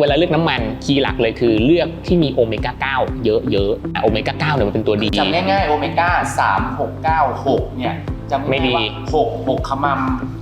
เวลาเลือกน้ำมันคีย์หลักเลยคือเลือกที่มีโอเมก้า9 เยอะๆโอเมก้า9เนี่ยมันเป็นตัวดีจำง่ายๆโอเมก้าสามหกเก้าหกเนี่ยจำไม่ง่ายดีๆว่าหกหกขม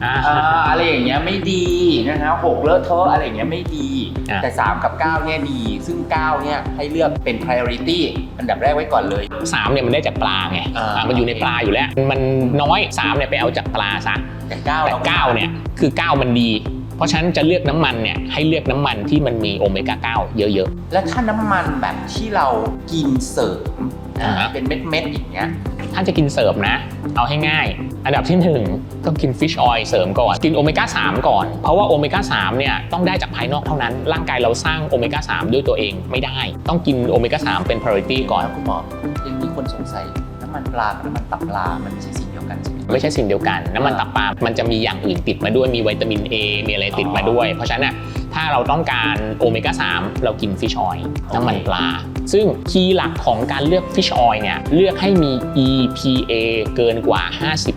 อ่าำอ่าอะไรอย่างเงี้ยไม่ดีนะฮะหกเลอะเทอะอะไรอย่างเงี้ยไม่ดีอะแต่ 3 กับ 9 เนี่ยดี ซึ่ง 9 เนี่ยให้เลือกเป็น priority อันดับแรกไว้ก่อนเลยสามเนี่ยมันได้จากปลาไงอ่าอ่ามันอยู่ในปลาอยู่แล้ว มันน้อยสามเนี่ยไปเอาจากปลาซะแต่9แต่เราเก้าเนี่ยคือ 9 มันดี เพราะฉะนั้นจะเลือกน้ำมันเนี่ยให้เลือกน้ำมันที่มันมีโอเมก้า 9 เยอะแล้วถ้าน้ำมันแบบที่เรากินเสริมอ่าฮะเป็นเม็ดๆอย่างเงี้ยๆถ้าจะกินเสริมนะ เอาให้ง่าย อันดับที่ 1 ต้องกินฟิชออยล์เสริมก่อน กินโอเมก้า 3 ก่อน เพราะว่าโอเมก้า 3 เนี่ยต้องได้จากภายนอกเท่านั้น ร่างกายเราสร้างโอเมก้า 3 ด้วยตัวเองไม่ได้ ต้องกินโอเมก้า 3 เป็น priority ก่อนแล้วคุณหมอยังมีคนสงสัยน้ำมันปลากับน้ำมันตับปลามันไม่ใช่สิ่งเดี ยวกันใช่ไหมไม่ใช่สิ่งเดียวกัน น้ำมันตับปลามันจะมีอย่างอื่นติดมาด้วยมีวิตามิน A มีอะไรติดมาด้วย เพราะฉะนั้นน่ะถ้าเราต้องการโอเมก้า3 เรากินฟิชออยล์น้ำมันปลา ซึ่งคีย์หลักของการเลือกฟิชออยล์เนี่ยเลือกให้มี EPA เกินกว่า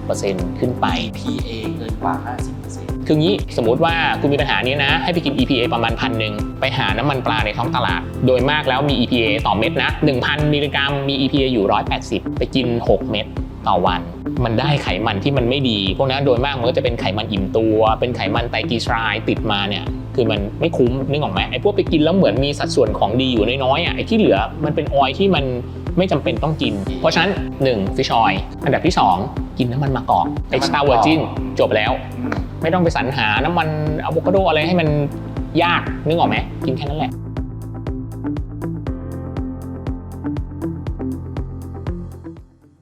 50%ขึ้นไป PA เกินกว่า 50%คืองี้สมมุติว่าคุณมีปัญหานี้นะ ให้ไปกิน EPA ประมาณพันหนึ่งไปหาน้ำมันปลาในท้องตลาด โดยมากแล้วมี EPA ต่อเม็ดนะ 1,000 มิลลิกรัมมี EPA อยู่ 180 ไปกิน 6 เม็ด ต่อวัน มันได้ไขมันที่มันไม่ดี พวกนั้นโดยมากมันก็จะเป็นไขมันอิ่มตัว เป็นไขมันไตรกลีเซอไรด์ติดมาเนี่ยคือมันไม่คุ้มนึกออกไหมไอ้พวกไปกินแล้วเหมือนมีสัดส่วนของดีอยู่น้อยๆอะไอ้ที่เหลือมันเป็นออยล์ที่มันไม่จำเป็นต้องกิน เพราะฉะนั้น1 fish oil อันดับที่ 2 กินน้ำมันมะกอก extra virgin จบแล้ว ไม่ต้องไปสรรหาน้ำมันอะโวคาโดอะไรให้มันยากนึกออกไหมกินแค่นั้นแหละ